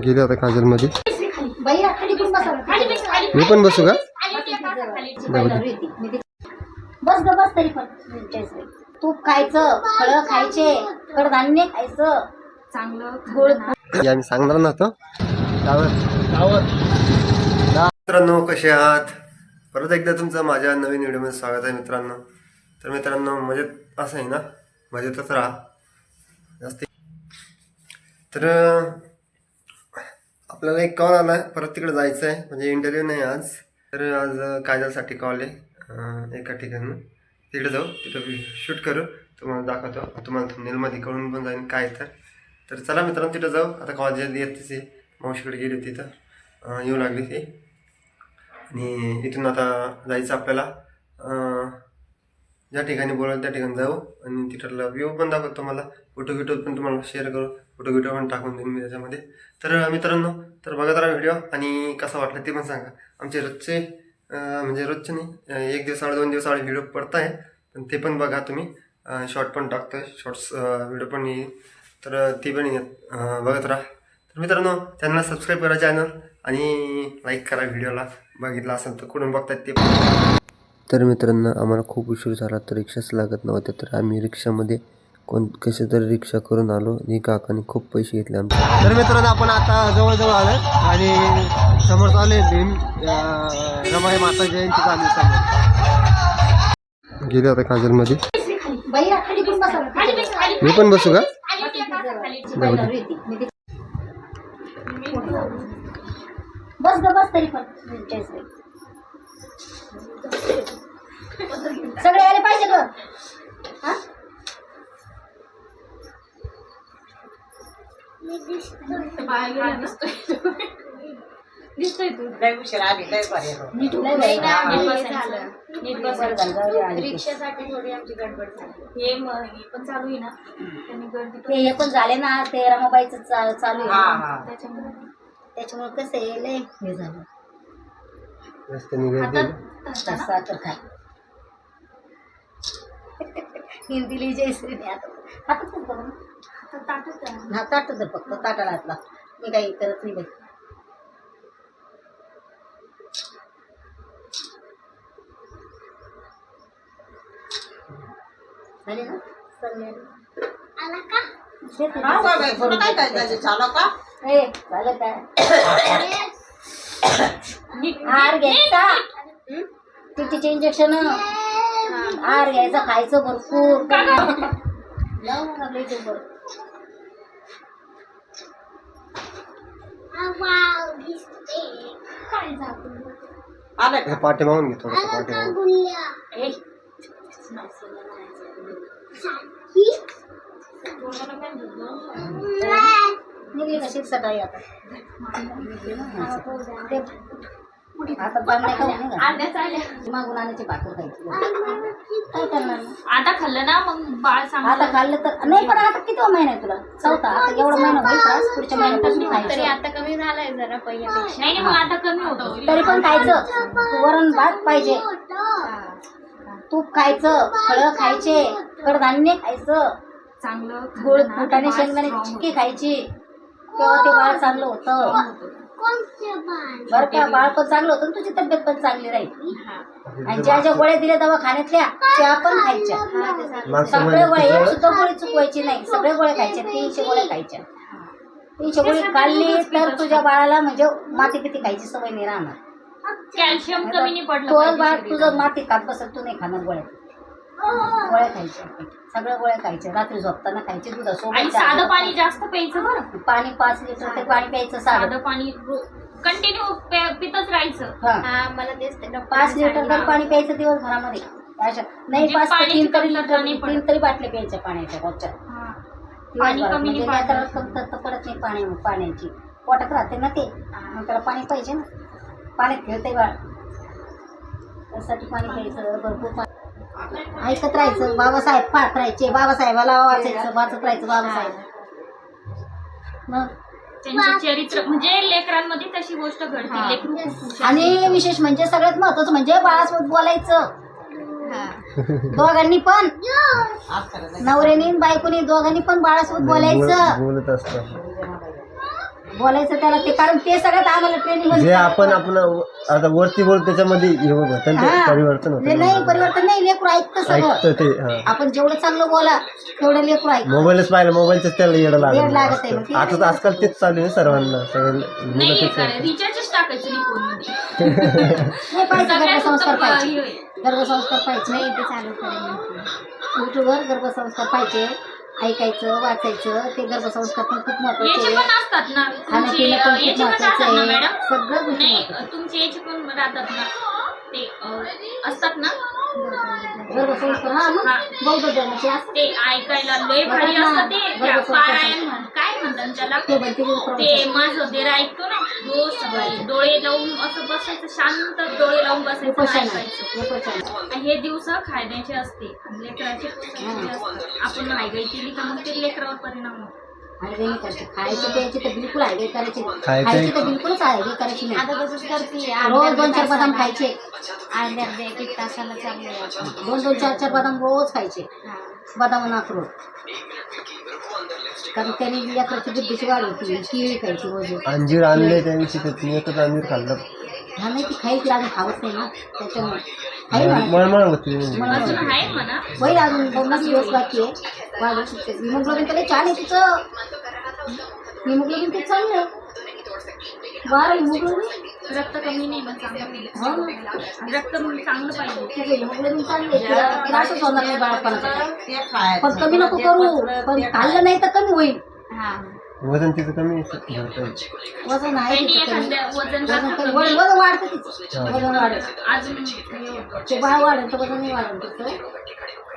गेले आता काजलमध्ये. मी पण बसू का? बस. ग बस तरी पण. तूप खायचं फळं खायचे कडधान्य खायचं. चांगलं गोड आम्ही सांगणार नव्हतो मित्रांनो कसे आहात? परत एकदा तुमचं माझ्या नवीन व्हिडिओमध्ये स्वागत आहे मित्रांनो. तर मित्रांनो मजेत असं आहे ना? मजेतच राहा. जास्त तर आपल्याला एक कॉल आला. परत तिकडे जायचं आहे म्हणजे इंटरव्ह्यू नाही आज. तर आज काजलसाठी कॉल आहे. एका ठिकाणी. तिकडे जाऊ. तिथं शूट करू. तुम्हाला दाखवतो. तुम्हाला थंबनेलमध्ये कळून पण जाईल काय तर. तर चला मित्रांनो तिथं जाऊ. आता कॉलेज येतेच आहे मावशीकडे गेली होती तर येऊ लागली ती. आणि इथून आता जायचं आपल्याला. ज्या ठिकाणी बोलावलं त्या ठिकाणी जाऊ आणि तिथला व्ह्यू पण दाखवतो तुम्हाला. फोटो गिटो पण तुम्हाला शेअर करू. फोटो गिटो पण टाकून देईन मी त्याच्यामध्ये. तर मित्रांनो तर बघत राहा व्हिडिओ आणि कसा वाटला ते पण सांगा. आमचे रोजचे म्हणजे रोजचे नाही एक दिवसाआड दोन दिवसाआड व्हिडिओ पडत आहे. पण ते पण बघा तुम्ही. शॉर्ट पण टाकतो आहे शॉर्ट्स व्हिडिओ पण येईल. तर ते पण बघत राहा तर मित्रांनो त्यांना सबस्क्राईब करा चॅनल आणि लाईक करा व्हिडिओला. बघितला असेल तर कुठून बघतात ते पण. तर मित्रांनो आम्हाला खूप उशीर झाला तर रिक्षाच लागत नव्हते तर आम्ही रिक्षामध्ये कोण कसे तरी रिक्षा करून आलो. आणि काकाने खूप पैसे घेतले आमचे. तर मित्रांनो आपण आता जवळजवळ आलो आणि समोर चालू आहे भीम रमाई माता जयंती चालू आहे समोर. गेले आता काजलमध्ये. बाई खाली पण बसा मी पण बसू का? बस ग बस तरी पण. सगळे आले पाहिजे ग हा? दिसतोय तू नीट लय नाही बाई. ना, नीट हा. बसायचं. नीट बरं बसायचं. झालं, जाऊ दे, आली. रिक्षासाठी थोडी आमची गडबड झाली हे म- हे पण चालू आहे ना त्यांनी गर्दी ते हे पण झाले ना ते रमाबाईचं चा- चालू आहे त्याच्यामुळे त्याच्यामुळे कसं आहे लय हे झालं रस्त्याने गर्दी आहे. आता साखर खाय हिंदीली जयश्रीने आता. हातात ताटच. हा फक्त ताटाला हातला मी काही करत नाही बाई. झाले ना? चालले ए, झालं काय? घ्यायचा. तिचे इंजेक्शन आहार घ्यायचा खायचं भरपूर. हे पाठी मागून घे थोडंसं पाठी मागून. ए, निघली का शिरसट आहे आता आता पांगड्या खाऊ नाही का? आल्याच आल्या. मागून आणायची भाकर खायची. काय करणार? मग? आता खाल्लं ना मग बाळ सांग आता खाल्लं तर नाही पण आता किती महिना आहे तुला? चौथा. आता एवढा महिना होईल त्रास पुढच्या महिन्यापासून तरी खायचं. आता कमी झालाय जरा पहिल्यापेक्षा. नाही नाही मग आता कमी होतो. तरी पण खायचं. वरण भात पाहिजे. तूप खायचं फळं खायचे कडधान्य खायचं. चांगलं गोड फुटाने शेंगदाणे चिक्की खायची. तेव्हा ते बाळ चांगलं होतं. बरं का बाळ पण चांगलं होतं तुझी तब्येत पण चांगली राहील. हा. आणि ज्या ज्या गोळ्या दिल्या दवाखान्यातल्या त्या पण खायच्या. सगळ्या गोळ्या एक सुद्धा गोळी चुकवायची नाही. सगळ्या गोळ्या खायच्या तीनशे गोळ्या खायच्या. तीनशे गोळी खाल्ली तर तुझ्या बाळाला म्हणजे माती पिती खायची सवय नाही राहणार. कॅल्शियम कमी नाही पडलं बाळ. तुझं माती खात बसत तू नाही खाणार गोळ्या. गोळ्या खायच्या. सगळ्या गोळ्या खायच्या. रात्री झोपताना खायचे आणि दुधासोबत साधं पाणी जास्त प्यायचं बरं. पाणी पाच लिटर ते पाणी प्यायचं साधं. साधं पाणी कंटिन्यू पितच राहायचं. हा. मला तेच पाच लिटर तर पाणी प्यायचं दिवसभरामध्ये. अशा नाही म्हणजे पाच पाण्याची तीन तरी कमतरता लिटर नाही पडत. तीन तरी बाटल्या प्यायच्या पाण्याच्या रोजच्या पाणी दिवसभरात. कमी म्हणजे नाही नाही तर पडत. कमतरता पडत नाही पाणी पाण्याची. पोटात राहते ना ते. मग त्याला पाणी पाहिजे ना. पाण्यात खेळते बाळ. त्यासाठी पाणी प्यायचं भरपूर पाणी ऐकत राहायचं. बाबासाहेब पाहत राहायचे. बाबासाहेबाला वाचायचं वाचत राहायचं बाबासाहेब. मग? त्यांचं चरित्र म्हणजे लेकरांमध्ये तशी गोष्ट घडते. लेकरू खूप हुशार. आणि विशेष म्हणजे सगळ्यात महत्वाचं म्हणजे बाळासोबत बोलायचं. दोघांनी पण. नवऱ्यानी बायकोनी दोघांनी पण बाळासोबत बोलायचं. बोलत असतात. बोलायचं त्याला ते कारण ते सगळ्यात आम्हाला ट्रेनिंग जे आपण आपण आता वरती बोल त्याच्यामध्ये हे ते परिवर्तन नाही होतं नाही परिवर्तन नाही लेकरू ऐकतं सगळं. ते हा. आपण जेवढं चांगलं बोला तेवढं लेकरू ऐक मोबाईलच पाहिलं मोबाईलच त्याला येडं येड लागलं लागत आहे. आता तर आजकाल तेच चालू आहे सर्वांना सगळं मुलं नाही तेच काय रिचार्जच टाकायचं नाही फोनमध्ये नाही पाहिजे सगळ्यात गर्भसंस्कार उत्तम पाहिजे हे. गर्भसंस्कार पाहिजे नाही ते चालू करेल. युट्यूबवर गर्भसंस्कार पाहिजे ऐकायचं वाचायचं ते गर्भसंस्कार पण खूप महत्त्वाचे आहे. असतात ना. तुमचे पण अं, खूप याचे पण महत्वाचं असतात ना आहे. मॅडम? सगळ्या गोष्टी नाही महत्त्वाच्या. तुमचे याचे पण राहतात ना. ते अं, असतात ना? गर्भसंस्कार हा मग हा. बौद्ध धर्माचे असते ते ऐकायला लय भारी असतं ते. त्या पारायण म्हण काय म्हणतात त्याला? ते भरती ते माझं देर ऐकतो ना डोळे लावून असं बसायचं शांत डोळे लावून बसायचं हे दिवस खाण्याचे असते. लेकराचे आपण हायगाई केली का मग ते लेकरावर परिणाम होतो. खायचे प्यायचे तर बिलकुल हायवे करायचे. खायचे- तर बिलकुलच हायवे करायचे नाही. आता तसंच करते. रोज दोन चार बदाम खायचे. अर्ध्या अर्ध्या एक एक तासाला चाललंय दोन दोन चार चार बदाम रोज खायचे. बदाम अक्रोड कारण त्याने लेकराची बुद्धीची वाढ होती केळी खायची रोज अंजीर आणले त्या दिवशी तर मी एकच अंजीर खाल्लं. हा नाही ती खायची अजून खावत नाही ना त्याच्यामुळे. खाईल म्हणा. मळमळ होती अजून आहे म्हणा. होईल अजून दोन पाच दिवस बाकी आहे. वाढू शकते हिमोग्लोबिन तरी छान आहे तिचं. हिमोग्लोबिन खूप चांगलं आहे. बरं हिमोग्लोबिन? रक्त कमी नाही चांगलं हो. पाहिजे. रक्त पाहिजे हिमोग्लोबिन चांगलं होणार नाही बाळपणाचं पण कमी नको करू पण खाल्लं नाही तर कमी होईल. हा. वजन तिचं कमी आहे. वजन आहे वजन वाढतं तिचं वजन वाढत. बाळ वाढेल तर वजन नाही वाढेल तिचं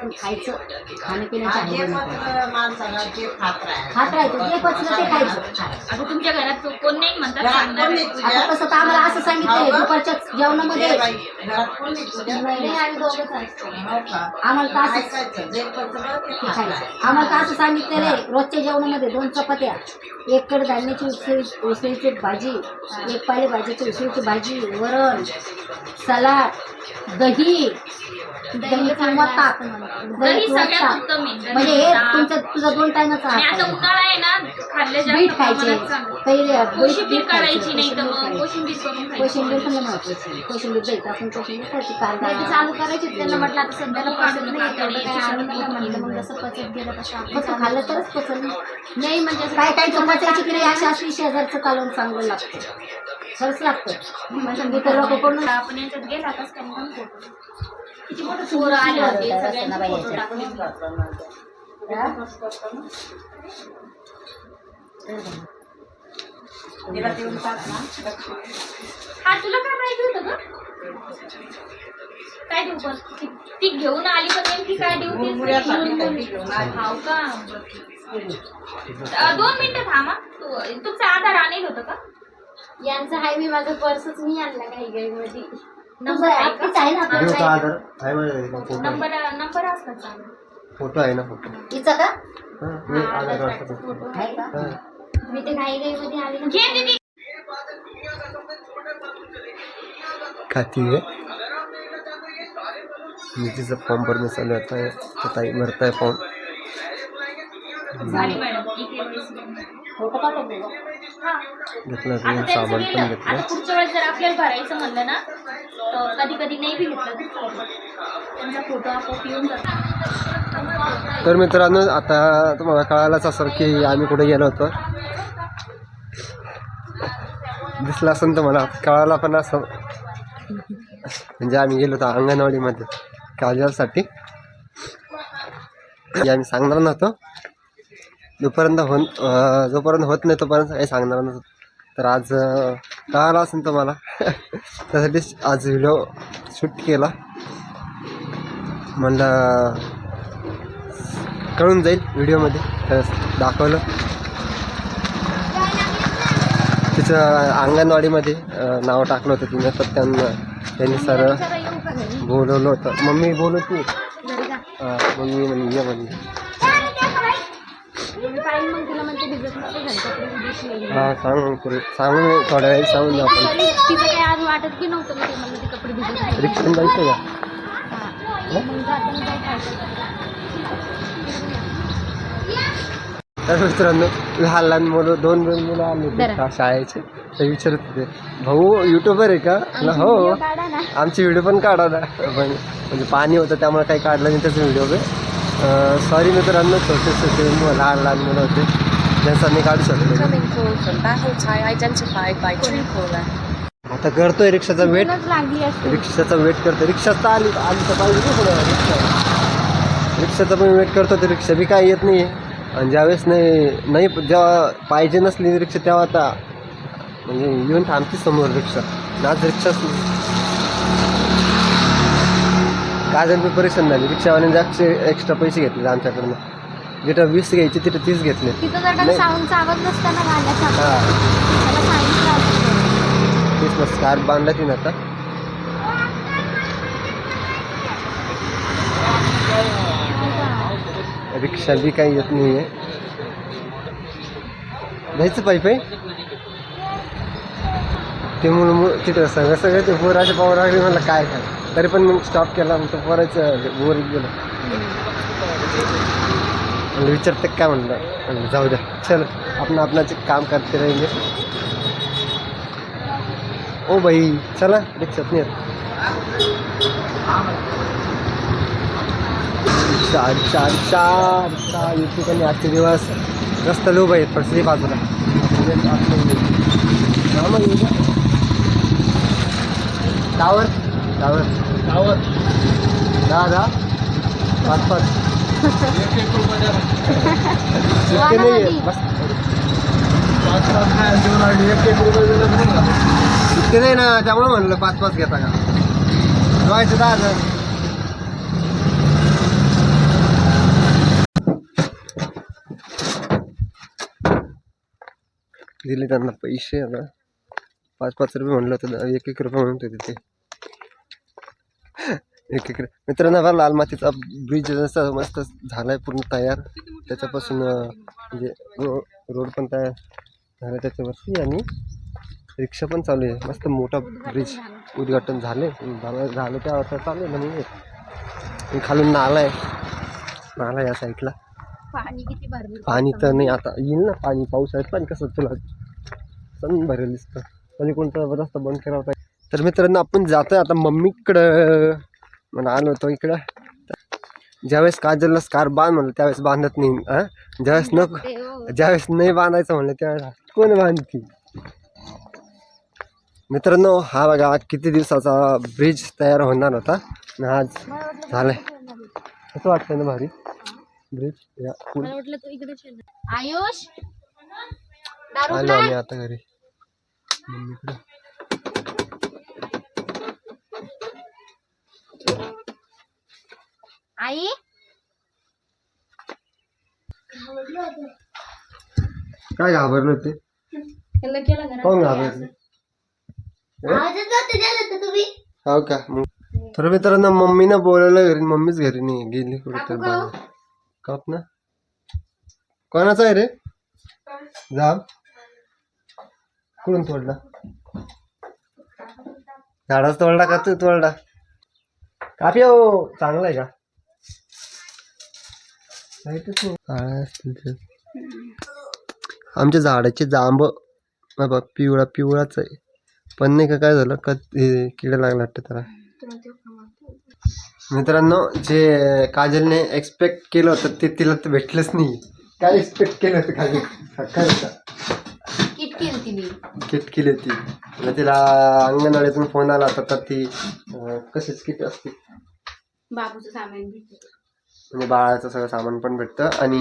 पण खायचं खाण्यापिण्याचं आहे खात राहायचं जे पचलं ते खायचं आता तुमच्या घरात कोण नाही म्हणतात सांगणार आता तसं तर आम्हाला असं सांगितलंय दुपारच्या जेवणामध्ये नाही, आम्ही दोघंच असतो. आम्हाला तर असं ते खायचं आम्हाला तर असं सांगितलेलं आहे रोजच्या जेवणामध्ये दोन चपात्या एक कड धान्याची उसळी उसळीची भाजी एक पाले भाजीची उसळीची भाजी वरण सलाड दही. दही किंवा ताक दही सगळ्यात उत्तम आहे. म्हणजे हे ताक. तुमचं तुझं दोन आणि आता. उन्हाळा आहे ना खाल्ल्या बीट जास्त खायचे. प्रमाणात चांगलं. कैरी बीट कोशिंबीर बीट खायचे, करायची नाही तर कोशिंबीर मग. कोशिंबीर करून कोशिंबीर पण महत्वाची आहे. कोशिंबीर द्यायचं. आपण कोशिंबीर खायची नाही, ते चालू करायचे त्यांना म्हटलं आता सध्याला पचत नाही तेवढं काही आणून नका म्हणलं. मग जसं पचत गेलं तसं आपण फक्त खाल्लं तरच पचन नाही म्हणजे काय काय चपात्याची क्रिया अशी असली शेजारचं कालवण चांगलं लागतं. खरंच लागतं म्हणजे लोक आपण याच्यात गेला फोटो? किती मोठे पोरं आले होते? फोटो हा? तुला काय पाहिजे होतं ग? काय देऊ पण? ती- घेऊन आली पण नेमकी काय देऊ? हाव का? दोन मिनिटं थांबा. तुमचा आधार आणेल होतं का? यांचं हाय मी माझं पर्सच मी आणला काही काही मध्ये. नंबर आहे आहे ना देऊ आपला का आधार आहे माझ्याकडे फोटो. नंबर नंबर असतात चांगला. फोटो आहे ना फोटो. का? हा, मी आधार आहे का? हा. मी ते घाई घाई मध्ये आले ना घे दीदी. खाती आहे. निधीचा फॉर्म भरणं चालू आहे आता. ताई भरताय फॉर्म झाली मॅडम इथे फोटो पाठवतो का? हा घेतलं आता त्यांचं साबण पण गेलं आता घेतलं पुढच्या वेळेस जर आपल्याला भरायचं म्हणलं ना तर कधी कधी नाही बी घेतलं तर चालतं. त्यांचा फोटो आपोआप येऊन जातो. तर मित्रांनो आता तुम्हाला कळायलाच असेल की आम्ही कुठे गेलो होतो. दिसलं असेल तुम्हाला कळायला पण असं म्हणजे आम्ही गेलो होतो अंगणवाडीमध्ये काजलसाठी. हे आम्ही सांगणार नव्हतो. जोपर्यंत अं, जोपर्यंत होत नाही तोपर्यंत काही सांगणार नव्हतो तर आज कळालं असेल तुम्हाला. त्यासाठीच आज व्हिडिओ शूट केला. म्हणलं कळून जाईल व्हिडिओमध्ये तर दाखवलं. तिचं अंगणवाडीमध्ये नाव टाकलं होतं तिने. तर त्यांना त्यांनी सर बोलवलं होतं. मम्मी बोलवते. हां मम्मी म्हणजे ये म्हणली मी पाहिजे मग तिला म्हणते हां सांग मग सांगून थोड्या वेळ सांगून जाऊ तिचं काही आज वाटत की नव्हतं मी ते मला ते कपडे भिजत. रिक्षाने जायचं का? हा. मग तर मित्रांनो लहान लहान मुलं दोन दोन मुलं आले शाळेचे? ते विचारत होते भाऊ युट्यूबर आहे का? हो. आमचे व्हिडिओ पण काढा ना. पण म्हणजे पाणी होतं त्यामुळे काही काढलं नाही त्याचे व्हिडिओ सॉरी मित्रांनो छोटे छोटे मु- लहान लहान मुलं होते. ज्यांचा मी काढू शकतो. Incoming call from Bahul Thai identified by Truecaller. आता करतोय रिक्षाचा वेट. रिक्षाचा वेट करतो रिक्षा तर आली आली तर पाहिजे रिक्षा. रिक्षाचा पण वेट करतो तर रिक्षा. बी काय येत नाही आणि ज्यावेळेस नाही नाही जेव्हा पाहिजे नसली रिक्षा तेव्हा आता म्हणजे येऊन थांबते समोर रिक्षा. आज रिक्षाच बी परेशान झाली. रिक्षावाल्याने जास्त एक्स्ट्रा पैसे घेतले आमच्याकडनं. जिथं वीस घ्यायचे तिथं तीस घेतले तिथं जर का नाही. साऊंडचा आवाज नसताना गाण्याचा हा. त्याला सांगितलं असतं. तेच ना बांधला ती ना आता. रिक्षा बी काही येत नाही आहे जायचं पायी पायी. ते मुलं मु तिथं सगळं सगळं ते पोराचे पावर लागले मला काय काय तरी पण मग स्टॉप केला मग तो पोराचं बोर गेलं. म्हणजे विचारते काय म्हणलं? म्हणलं जाऊ द्या चल आपण आपणाचे काम करते राहिले. ओ बाई चला रिक्षात नाही चार चार चार चार रिक्षा येते आजचे दिवस. रस्ता लोभ आहेत पडसरी सगळी बाजूला टावर टावर टावर दहा दहा पाच पाच इतके नाही आहे? बस इतके नाही ना त्यामुळे म्हणलं पाच पाच घेता का? जोवायचं दहा हजार दिले त्यांना पैसे आता. पाच पाच रुपये म्हणलं होतं एक एक रुपये म्हणत होते ते एक एक मित्रांनो बघा लाल मातीचा ब्रिज जसा मस्त झालाय पूर्ण तयार. त्याच्यापासून म्हणजे रो रोड पण तयार झाला त्याच्यावरती आणि रिक्षा पण चालू आहे. मस्त मोठा ब्रिज उद्घाटन झाले झालं झालं त्या आता चालू आहे आणि खालून नाला आहे. नाला आहे या साईडला पाणी किती भरलं? पाणी तर नाही आता येईल ना पाणी पावसाळ्यात पाणी कसं तुला सण भरेल दिसतं. आणि कोणता रस्ता बंद केला होता. तर मित्रांनो आपण जातोय आता मम्मीकडं. म्हणून आलो होतो इकडं. ज्यावेळेस काजलला स्कार बांध म्हणलं त्यावेळेस बांधत नाही. हां? ज्यावेळेस नको ज्यावेळेस नाही बांधायचं म्हणलं त्यावेळेस कोण बांधती? मित्रांनो हा बघा किती दिवसाचा ब्रिज तयार होणार होता. आज झालाय. कसं वाटतंय ना भारी? ब्रिज आयुष? आलो आम्ही आता घरी. मम्मीकडे आई? काय घाबरले होते? त्याला केलं घरात. कोण घाबरले? हो का? मग. तर मित्रांनो मम्मीनं बोलवलं घरी मम्मीच घरी नाही गेली कुठे तर काप ना. कोणाचा आहे रे? जाम. कुठून तोडला? झाडाच तोडला का तू तोडला? कापी हो चांगला आहे का? आमच्या झाडाचे जांब बाबा पिवळा पिवळाच आहे. पण नाही का काय झालं? का किडा लागला वाटतं त्याला. मित्रांनो जे काजलने एक्सपेक्ट केलं होतं ते तिला तर भेटलंच नाही काय एक्सपेक्ट केलं होतं काजल? काय किट केली किट केली होती. तिला अंगणवाडीतून फोन आला होता तर ती कशीच किट असते? बाबूचं सामान म्हणजे बाळाचं सगळं सामान पण भेटतं आणि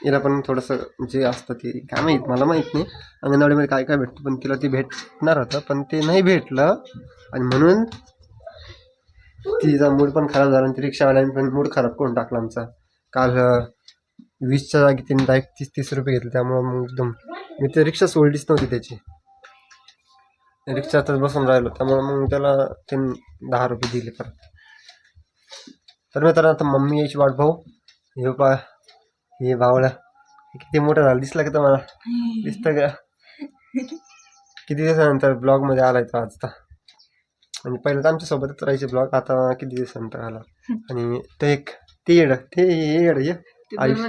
हिला पण थोडंसं जे असतं ते काय माहीत मला माहीत नाही. अंगणवाडीमध्ये काय काय भेटतं पण तिला ते भेटणार होतं पण ते नाही भेटलं. आणि म्हणून तिचा मूड पण खराब झाला आणि ती रिक्षावाल्याने पण मूड खराब करून टाकला आमचा. काल वीसच्या जागी तिने डायरेक्ट तीस तीस रुपये घेतले त्यामुळं मग एकदम मी ते रिक्षा सोडलीच नव्हती त्याची. रिक्षातच बसून राहिलो त्यामुळं मग त्याला त्यांनी दहा रुपये दिले परत. तर मित्रांनो आता मम्मी यायची वाट भाऊ हे पा हे भावला किती मोठं झालं दिसलं का तुम्हाला? दिसतं का? किती दिवसानंतर ब्लॉगमध्ये आलाय तो आजचा म्हणजे पहिलं तर आमच्या सोबतच राहायचे ब्लॉग आता किती दिवसानंतर आला? आणि ते एक ते येड ते येड ये. आयुष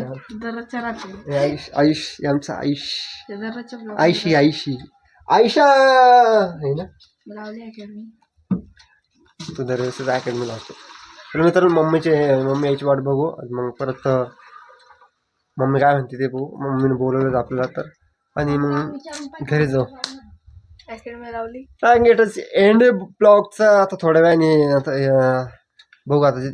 आयुष आयुष आमचं आयुष आयशी आयशी आयशा आहे ना? तू दरवेळेस अकॅडमी लावतो तर मित्रांनो मम्मीचे मम्मी याची वाट बघू. मग परत मम्मी काय म्हणते ते बघू. मम्मीने बोलवलं आपल्याला तर. आणि मग घरी जाऊ. सांगेटच एंड ब्लॉगचा आता थोड्या वेळाने आता बघू आता.